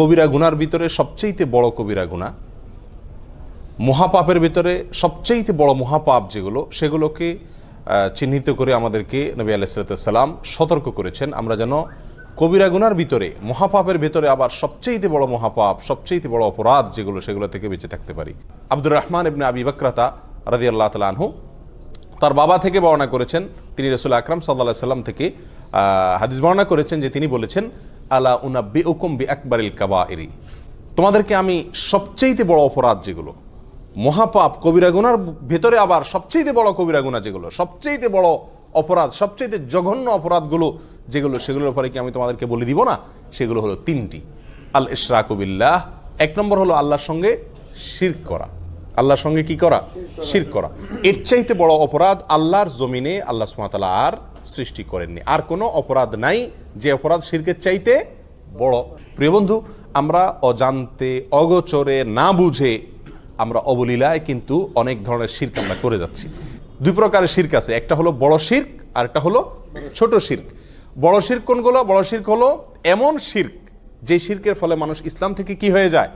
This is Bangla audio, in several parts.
কবিরা গুনার ভিতরে সবচেয়ে বড় কবিরা গুণা। মহাপাপের ভিতরে সবচেয়ে বড় মহাপাপ যেগুলো, সেগুলোকে চিহ্নিত করে আমাদেরকে নবী আলাইসালাম সতর্ক করেছেন। আমরা যেন কবিরা গুনার ভিতরে, মহাপাপের ভিতরে আবার সবচেয়ে বড় মহাপাপ সবচেয়ে বড় অপরাধ যেগুলো, সেগুলো থেকে বেঁচে থাকতে পারি। আব্দুর রহমান ইবনে আবি বক্রাতা রাজি আল্লাহ তালা আনহু তার বাবা থেকে বর্ণনা করেছেন। তিনি রসুল আকরাম সাল্লাহ সাল্লাম থেকে হাদিস বর্ণনা করেছেন যে তিনি বলেছেন আলা উনাব্বি উকুম বি কাবা এরি তোমাদেরকে আমি সবচেয়ে বড় অপরাধ যেগুলো, মহাপাপ কবিরাগুনার ভেতরে আবার সবচেয়ে বড় কবিরাগুনা যেগুলো সবচেয়ে বড় অপরাধ সবচেয়ে জঘন্য অপরাধগুলো যেগুলো, সেগুলোর ব্যাপারে কি আমি তোমাদেরকে বলে দিব না? সেগুলো হলো তিনটি। আল ইশরাকুবিল্লাহ এক নম্বর হলো আল্লাহর সঙ্গে শির করা। আল্লাহর সঙ্গে কি করা? শির করা। এর চাইতে বড় অপরাধ আল্লাহর জমিনে, আল্লাহ সুমাতালা আর সৃষ্টি করেননি। আর কোনো অপরাধ নাই, যে অপরাধ শিরকের চাইতে বড়। প্রিয় বন্ধু, আমরা অজান্তে, অগোচরে না বুঝে আমরা অবলীলায় কিন্তু অনেক ধরনের শির্ক আমরা করে যাচ্ছি। দুই প্রকারের শির্ক আছে, একটা হলো বড় শির্ক আর একটা হলো ছোট শির্ক। বড় শির্ক কোনগুলো? বড় শির্ক হলো এমন শির্ক, যে শির্কের ফলে মানুষ ইসলাম থেকে কি হয়ে যায়?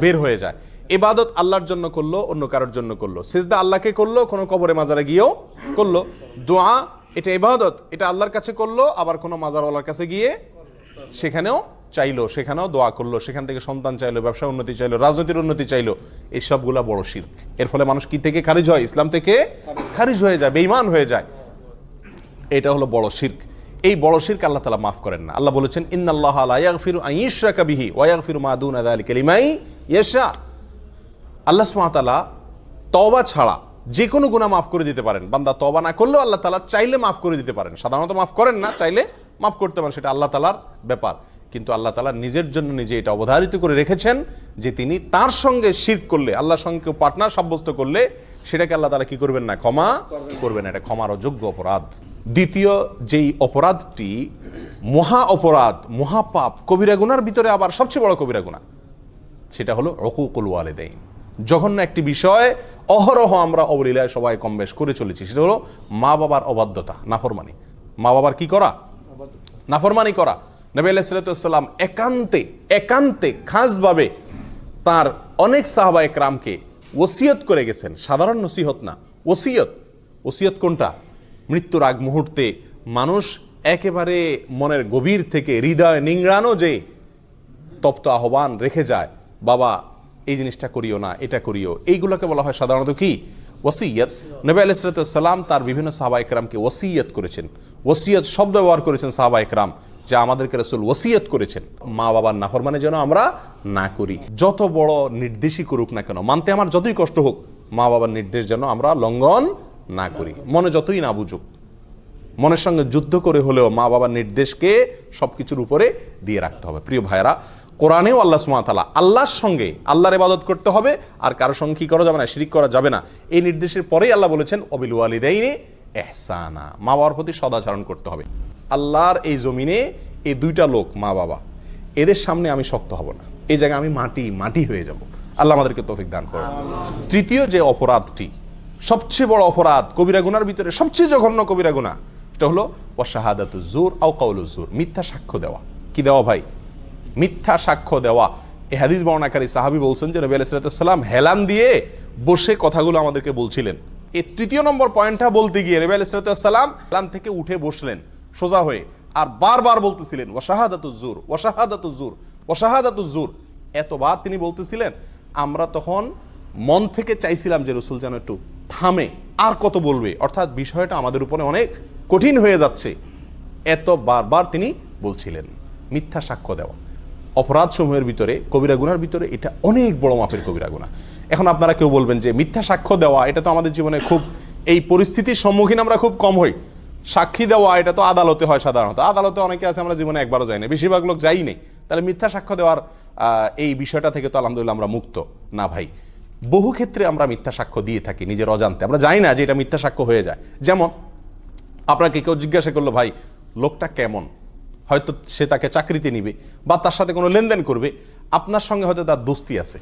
বের হয়ে যায়। এবাদত আল্লাহর জন্য করল, অন্য কারোর জন্য করল। সিজদা আল্লাহকে করল, কোনো কবরে মাজারে গিয়েও করল। দোয়া এটা ইবাদত, এটা আল্লাহর কাছে করল, আবার কোনো মাজারওয়ালার কাছে গিয়ে সেখানেও চাইলো, সেখানেও দোয়া করল, সেখান থেকে সন্তান চাইলো, ব্যবসা উন্নতি চাইলো, রাজনীতির উন্নতি চাইলো। এই সবগুলা বড় শির্ক। এর ফলে মানুষ কি থেকে খারিজ হয়? ইসলাম থেকে খারিজ হয়ে যায়, বেঈমান হয়ে যায়। এটা হলো বড় শির্ক। এই বড় শির্ক আল্লাহ তালা মাফ করেন না। আল্লাহ বলেছেন, ইন্নাল্লাহ লা ইয়াগফিরু আন ইশরাকা বিহি ওয়া ইয়াগফিরু মা দুনা যালিকা লিমান ইয়াশা। আল্লাহ তাআলা তওবা ছাড়া যে কোনো গুনাহ মাফ করে দিতে পারেন। বান্দা তওবা না করলেও আল্লাহ তালা চাইলে মাফ করে দিতে পারেন। সাধারণত মাফ করেন না, চাইলে মাফ করতে পারেন, সেটা আল্লাহ তাআলার ব্যাপার। কিন্তু আল্লাহ তালা নিজের জন্য নিজে এটা অবধারিত করে রেখেছেন যে তিনি তার সঙ্গে শিরক করলে, আল্লাহর সঙ্গে কেউ পার্টনার সাব্যস্ত করলে, সেটাকে আল্লাহ তালা কি করবেন না? ক্ষমা করবেন এটা ক্ষমার অযোগ্য অপরাধ। দ্বিতীয়, যেই অপরাধটি মহা অপরাধ, মহাপাপ, কবিরা গুনার ভিতরে আবার সবচেয়ে বড় কবিরা গুনাহ, সেটা হলো অকুকুল ওয়ালেদাইন। জঘন্য একটি বিষয়, অহরহ আমরা অবলীলায় সবাই কম বেশ করে চলেছি। সেটা হলো মা বাবার অবাধ্যতা, নাফরমানি। মা বাবার কি করা? নাফরমানি করা। নবী আলাইসালাম একান্তে একান্তে খাসভাবে তার অনেক সাহাবা একরামকে ওসিয়ত করে গেছেন। সাধারণ নসিহত না, ওসিয়ত। ওসিয়ত কোনটা? মৃত্যুর আগ মুহূর্তে মানুষ একেবারে মনের গভীর থেকে হৃদয় নিংড়ানো যে তপ্ত আহ্বান রেখে যায়, বাবা এই জিনিসটা করিও না, এটা করিও। এইগুলোকে বলা হয় সাধারণত কি? ওসিয়ত। নবী আলাইসালাম তার বিভিন্ন সাহাবা একরামকে ওসিয়ত করেছেন। ওসিয়ত শব্দ ব্যবহার করেছেন সাহাবা একরাম, যা আমাদেরকে রসুল ওসিয়ত করেছেন। মা বাবার নাফরমানে যেন আমরা না করি। যত বড় নির্দেশই করুক না কেন, মানতে আমার যতই কষ্ট হোক, মা বাবার নির্দেশ যেন আমরা লঙ্ঘন না করি। মনে যতই না বুঝুক, মনের সঙ্গে যুদ্ধ করে হলেও মা বাবার নির্দেশকে সবকিছুর উপরে দিয়ে রাখতে হবে। প্রিয় ভাইরা কোরআনেও আল্লাহ সুমাতালা আল্লাহর সঙ্গে আল্লাহর ইবাদত করতে হবে, আর কারোর সঙ্গে কি করা যাবে না, শিরিক করা যাবে না। এই নির্দেশের পরেই আল্লাহ বলেছেন অবিল ওয়ালিদাইনে এহসানা মা বাবার প্রতি সদাচরণ করতে হবে। আল্লাহর এই জমিনে এই দুইটা লোক মা বাবা, এদের সামনে আমি শক্ত হব না। এই জায়গায় আমি মাটি মাটি হয়ে যাব। আল্লাহ আমাদেরকে তৌফিক দান করেন। তৃতীয় যে অপরাধটি, সবচেয়ে বড় অপরাধ কবিরা গুনার ভিতরে সবচেয়ে জঘন্য কবিরা গুনাহ, এটা হলো ওয়াশাহাদাতু জোর আও কাউলু জোর মিথ্যা সাক্ষ্য দেওয়া। কি দেওয়া ভাই? মিথ্যা সাক্ষ্য দেওয়া। এ হাদিস বর্ণাকারী সাহাবি বলছেন যে নবী আলাইসালাম হেলান দিয়ে বসে কথাগুলো আমাদেরকে বলছিলেন। এই তৃতীয় নম্বর পয়েন্টটা বলতে গিয়ে নবী আলাইসালাম হেলান থেকে উঠে বসলেন, সোজা হয়ে। আর বারবার বলতেছিলেন ওয়াশাহাদাতু জোর ওয়াশাহাদাতু জোর ওয়াশাহাদাতু জোর এতবার তিনি বলতেছিলেন, আমরা তখন মন থেকে চাইছিলাম যে রসুল যেন একটু থামে, আর কত বলবে। অর্থাৎ বিষয়টা আমাদের উপরে অনেক কঠিন হয়ে যাচ্ছে। এত বারবার তিনি বলছিলেন, মিথ্যা সাক্ষ্য দেওয়া। অপরাধ সমূহের ভিতরে, কবিরা গুনার ভিতরে এটা অনেক বড় মাপের কবিরা গুণা এখন আপনারা কেউ বলবেন যে মিথ্যা সাক্ষ্য দেওয়া, এটা তো আমাদের জীবনে খুব, এই পরিস্থিতির সম্মুখীন আমরা খুব কম হই। সাক্ষী দেওয়া, এটা তো আদালতে হয় সাধারণত। আদালতে অনেকে আছে, আমরা জীবনে একবারও যাই না বেশিরভাগ লোক যাই নেই। তাহলে মিথ্যা সাক্ষ্য দেওয়ার এই বিষয়টা থেকে তো আলহামদুলিল্লাহ আমরা মুক্ত। না ভাই, বহু ক্ষেত্রে আমরা মিথ্যা সাক্ষ্য দিয়ে থাকি নিজের অজান্তে। আমরা জানি না যে এটা মিথ্যা সাক্ষ্য হয়ে যায়। যেমন, আপনাকে কেউ জিজ্ঞাসা করল, ভাই, লোকটা কেমন? হয়তো সে তাকে চাকরিতে নিবে বা তার সাথে কোনো লেনদেন করবে, আপনার সঙ্গে হয়তো তার দোস্তি আছে।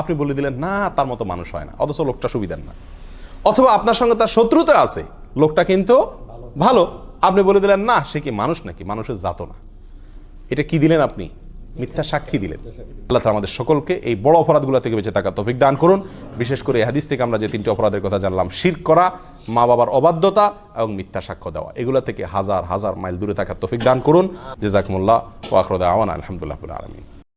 আপনি বলে দিলেন, না, তার মতো মানুষ হয় না, অথচ লোকটা সুবিধার না। অথবা আপনার সঙ্গে তার শত্রুতা আছে, লোকটা কিন্তু ভালো। আপনি বলে দিলেন, না, সে কি মানুষ নাকি? মানুষের জাত না। এটা কি দিলেন আপনি? মিথ্যা সাক্ষী দিলেন। আল্লাহ আমাদের সকলকে এই বড় অপরাধগুলো থেকে বেঁচে থাকা তফিক দান করুন। বিশেষ করে হাদিস থেকে আমরা যে তিনটি অপরাধের কথা জানলাম শির করা মা বাবার অবাধ্যতা এবং মিথ্যা সাক্ষ্য দেওয়া। এগুলো থেকে হাজার হাজার মাইল দূরে থাকার তফিক দান করুন। জেজাকমুল্লাহ ওয়াকরদা আওয়ান আলহামদুলিল্লাহ আলমিন।